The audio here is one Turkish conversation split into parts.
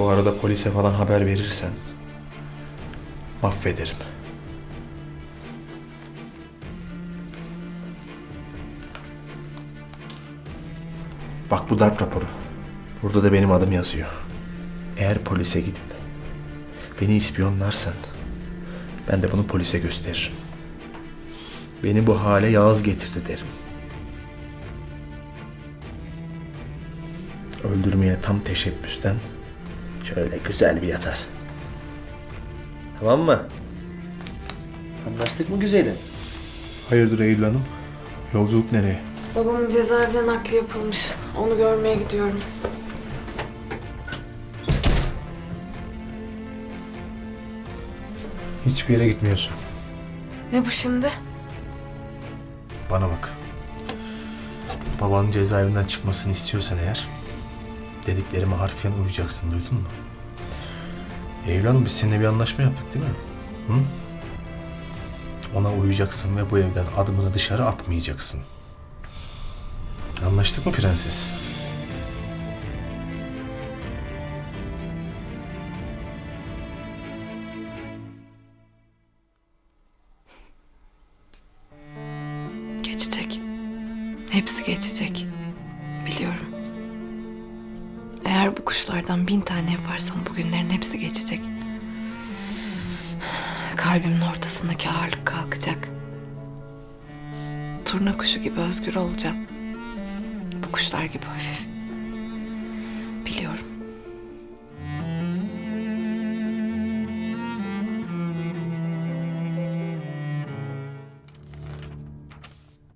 Bu arada polise falan haber verirsen mahvederim. Bak bu darp raporu. Burada da benim adım yazıyor. Eğer polise gidip beni ispiyonlarsan ben de bunu polise gösteririm. Beni bu hale Yağız getirdi derim. Öldürmeye tam teşebbüsten şöyle güzel bir yatar. Tamam mı? Anlaştık mı güzelim? Hayırdır Eylül Hanım? Yolculuk nereye? Babamın cezaevine nakli yapılmış. Onu görmeye gidiyorum. Hiçbir yere gitmiyorsun. Ne bu şimdi? Bana bak. Babanın cezaevinden çıkmasını istiyorsan eğer dediklerime harfiyen uyacaksın duydun mu? Eylül Hanım biz seninle bir anlaşma yaptık değil mi? Hı? Ona uyacaksın ve bu evden adımını dışarı atmayacaksın. Anlaştık mı prenses? Geçecek. Hepsi geçecek. Biliyorum. Eğer bu kuşlardan bin tane yaparsam bugünlerin hepsi geçecek. Kalbimin ortasındaki ağırlık kalkacak. Turna kuşu gibi özgür olacağım. Bu kuşlar gibi hafif. Biliyorum.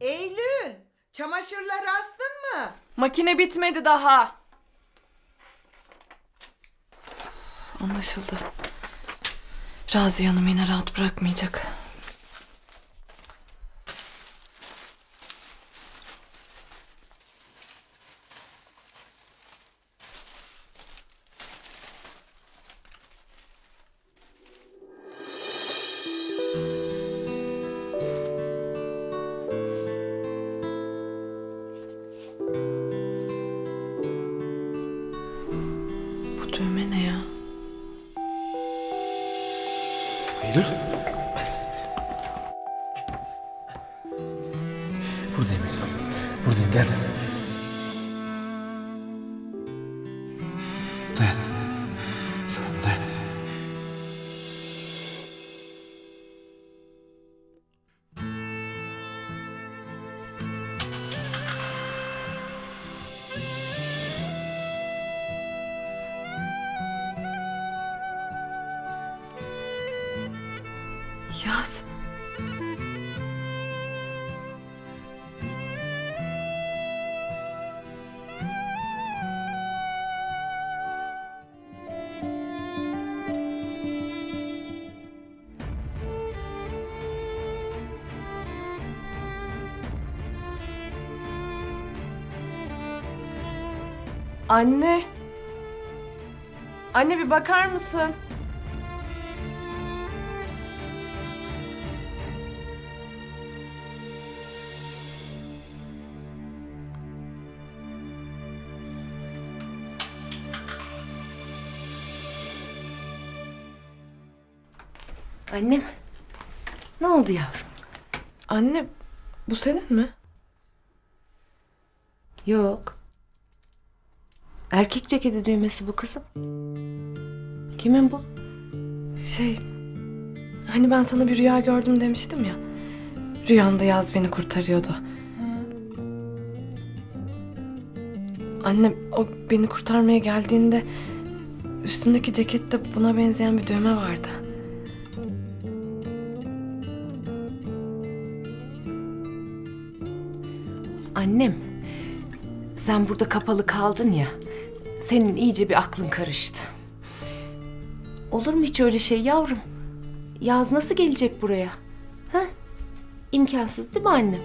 Eylül, çamaşırları astın mı? Makine bitmedi daha. Anlaşıldı. Raziye Hanım yine rahat bırakmayacak. Tamam dayan. Yaz. Anne. Anne bir bakar mısın? Annem. Ne oldu yavrum? Anne bu senin mi? Yok. Erkek ceketi düğmesi bu kızım. Kimin bu? Şey hani ben sana bir rüya gördüm demiştim ya. Rüyamda Yaz beni kurtarıyordu. Anne o beni kurtarmaya geldiğinde üstündeki cekette buna benzeyen bir düğme vardı. Annem. Sen burada kapalı kaldın ya. Senin iyice bir aklın karıştı. Olur mu hiç öyle şey yavrum? Yaz nasıl gelecek buraya? Ha? İmkansız değil mi annem?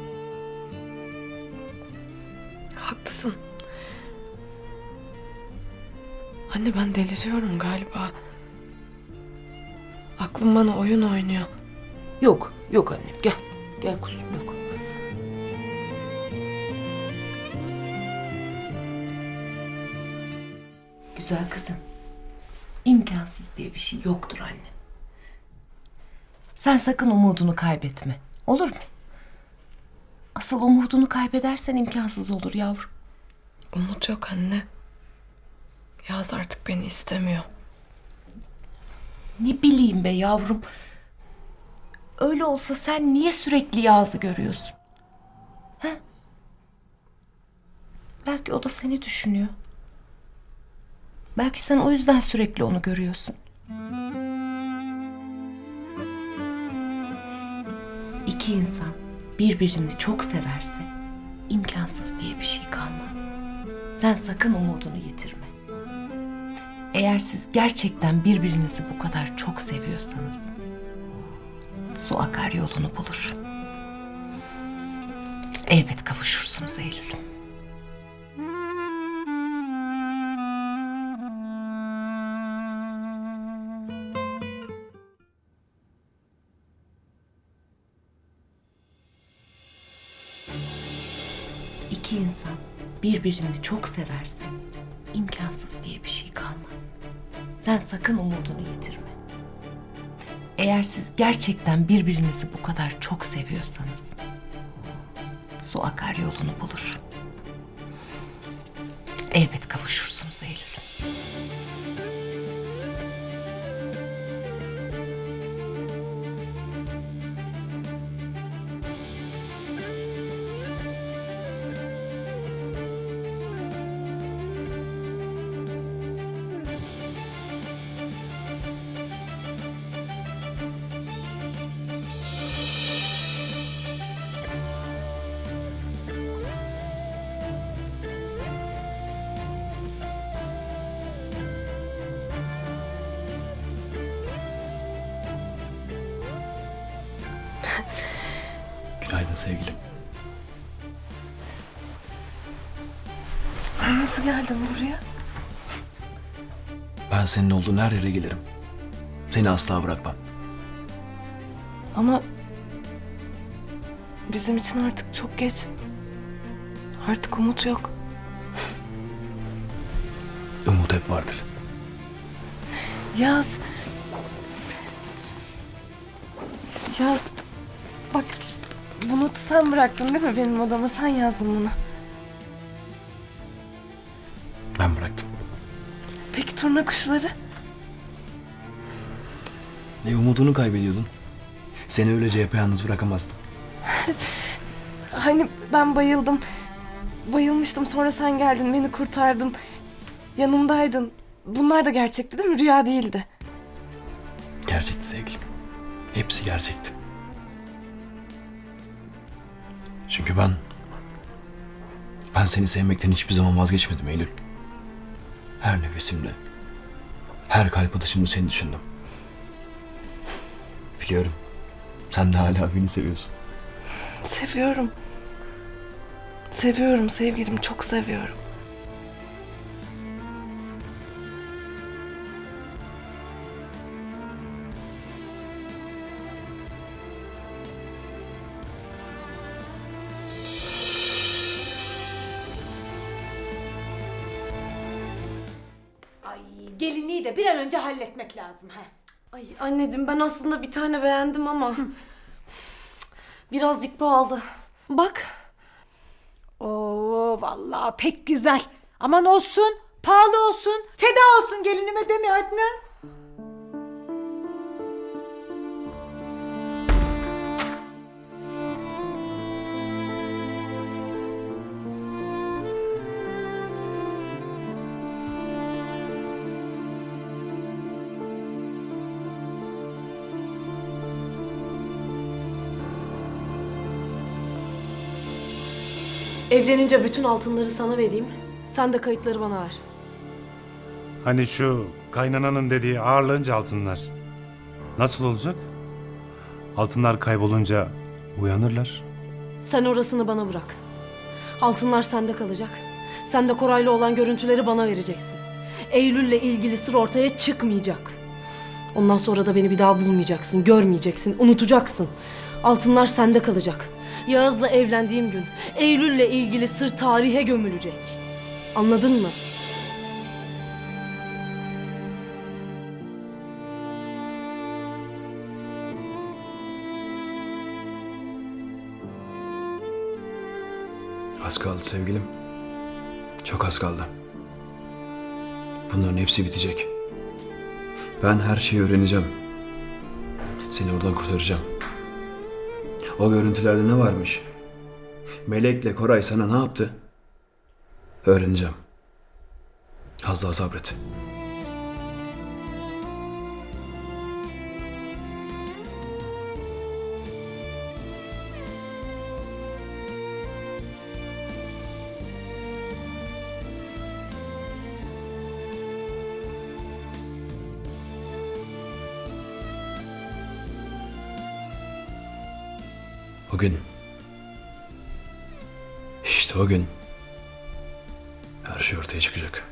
Haklısın. Anne ben deliriyorum galiba. Aklım bana oyun oynuyor. Yok, yok annem. Gel. Gel kuzum yok. Güzel kızım. İmkansız diye bir şey yoktur anne. Sen sakın umudunu kaybetme. Olur mu? Asıl umudunu kaybedersen imkansız olur yavrum. Umut yok anne. Yaz artık beni istemiyor. Ne bileyim be yavrum. Öyle olsa sen niye sürekli Yağız'ı görüyorsun? Ha? Belki o da seni düşünüyor. Belki sen o yüzden sürekli onu görüyorsun. İki insan birbirini çok severse imkansız diye bir şey kalmaz. Sen sakın umudunu yitirme. Eğer siz gerçekten birbirinizi bu kadar çok seviyorsanız su akar yolunu bulur. Elbet kavuşursunuz Eylül. İki insan birbirini çok severse imkansız diye bir şey kalmaz. Sen sakın umudunu yitirme. Eğer siz gerçekten birbirinizi bu kadar çok seviyorsanız su akar yolunu bulur. Elbet kavuşursunuz Eylül. Sevgilim. Sen nasıl geldin buraya? Ben senin olduğun her yere gelirim. Seni asla bırakmam. Ama bizim için artık çok geç. Artık umut yok. Umut hep vardır. Yaz. Yaz. Notu sen bıraktın değil mi benim odama? Sen yazdın bunu. Ben bıraktım. Peki turna kuşları? Ne umudunu kaybediyordun. Seni öylece yapayalnız bırakamazdım. Hani ben bayıldım. Bayılmıştım sonra sen geldin beni kurtardın. Yanımdaydın. Bunlar da gerçekti değil mi? Rüya değildi. Gerçekti sevgilim. Hepsi gerçekti. Çünkü ben... Ben seni sevmekten hiçbir zaman vazgeçmedim Eylül. Her nefesimle, her kalp atışımda seni düşündüm. Biliyorum. Sen de hala beni seviyorsun. Seviyorum. Seviyorum sevgilim çok seviyorum. Gelinliği de bir an önce halletmek lazım ha. Ay anneciğim ben aslında bir tane beğendim ama birazcık pahalı. Bak Oo vallahi pek güzel. Aman olsun, pahalı olsun, feda olsun gelinime deme Adnan. Evlenince bütün altınları sana vereyim. Sen de kayıtları bana ver. Hani şu kaynananın dediği ağırlığınca altınlar. Nasıl olacak? Altınlar kaybolunca uyanırlar. Sen orasını bana bırak. Altınlar sende kalacak. Sen de Koray'la olan görüntüleri bana vereceksin. Eylül'le ilgili sır ortaya çıkmayacak. Ondan sonra da beni bir daha bulmayacaksın, görmeyeceksin, unutacaksın. Altınlar sende kalacak. Yağız'la evlendiğim gün Eylül'le ilgili sır tarihe gömülecek. Anladın mı? Az kaldı sevgilim. Çok az kaldı. Bunların hepsi bitecek. Ben her şeyi öğreneceğim. Seni oradan kurtaracağım. O görüntülerde ne varmış? Melek'le Koray sana ne yaptı? Öğreneceğim. Az daha sabret. O gün. İşte o gün. Her şey ortaya çıkacak.